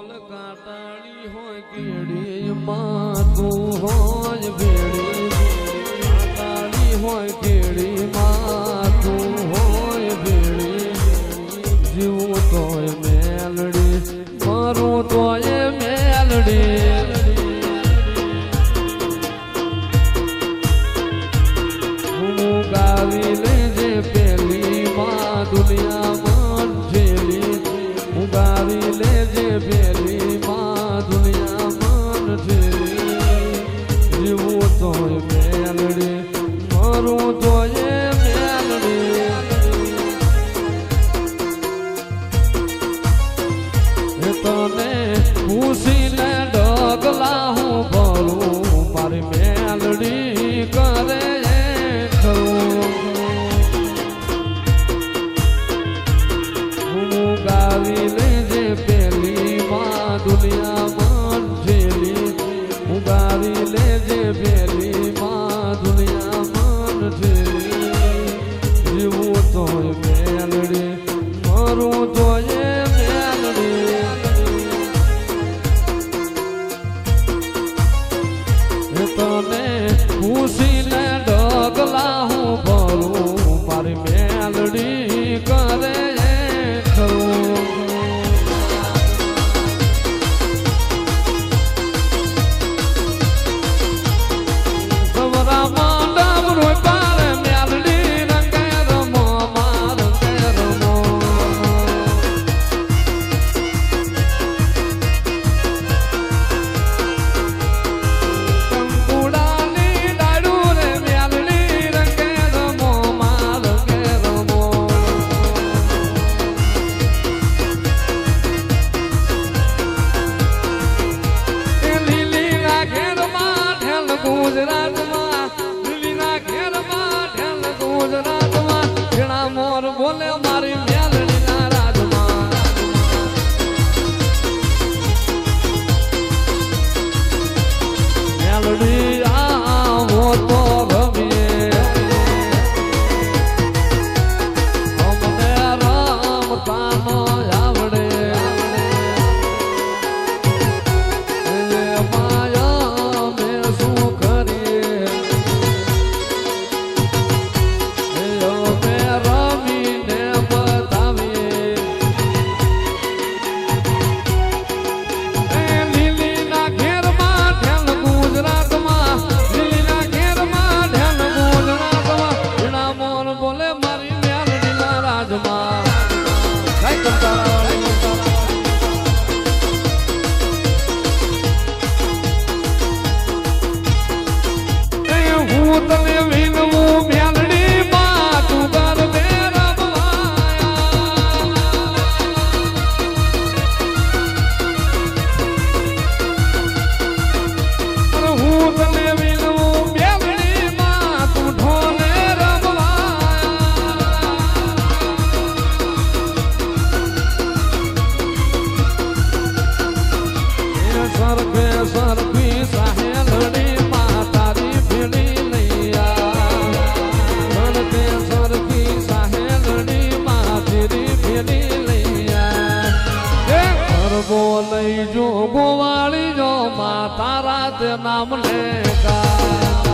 ઢોલ હોય કેડી માં તું હોય ભેડી કાટાણી હોય કેડી માં તું હોય ભેડી જીવું તોય તોય મેલડી, મરું તોય મેલડી. એ તને પૂછીને ડગલા હું ભરું, મારી મેલડી કરે કરું હું ગાવી Bhagwan. Bottle લઈ જો ગોવાળી જો મા તારા તે નામ લે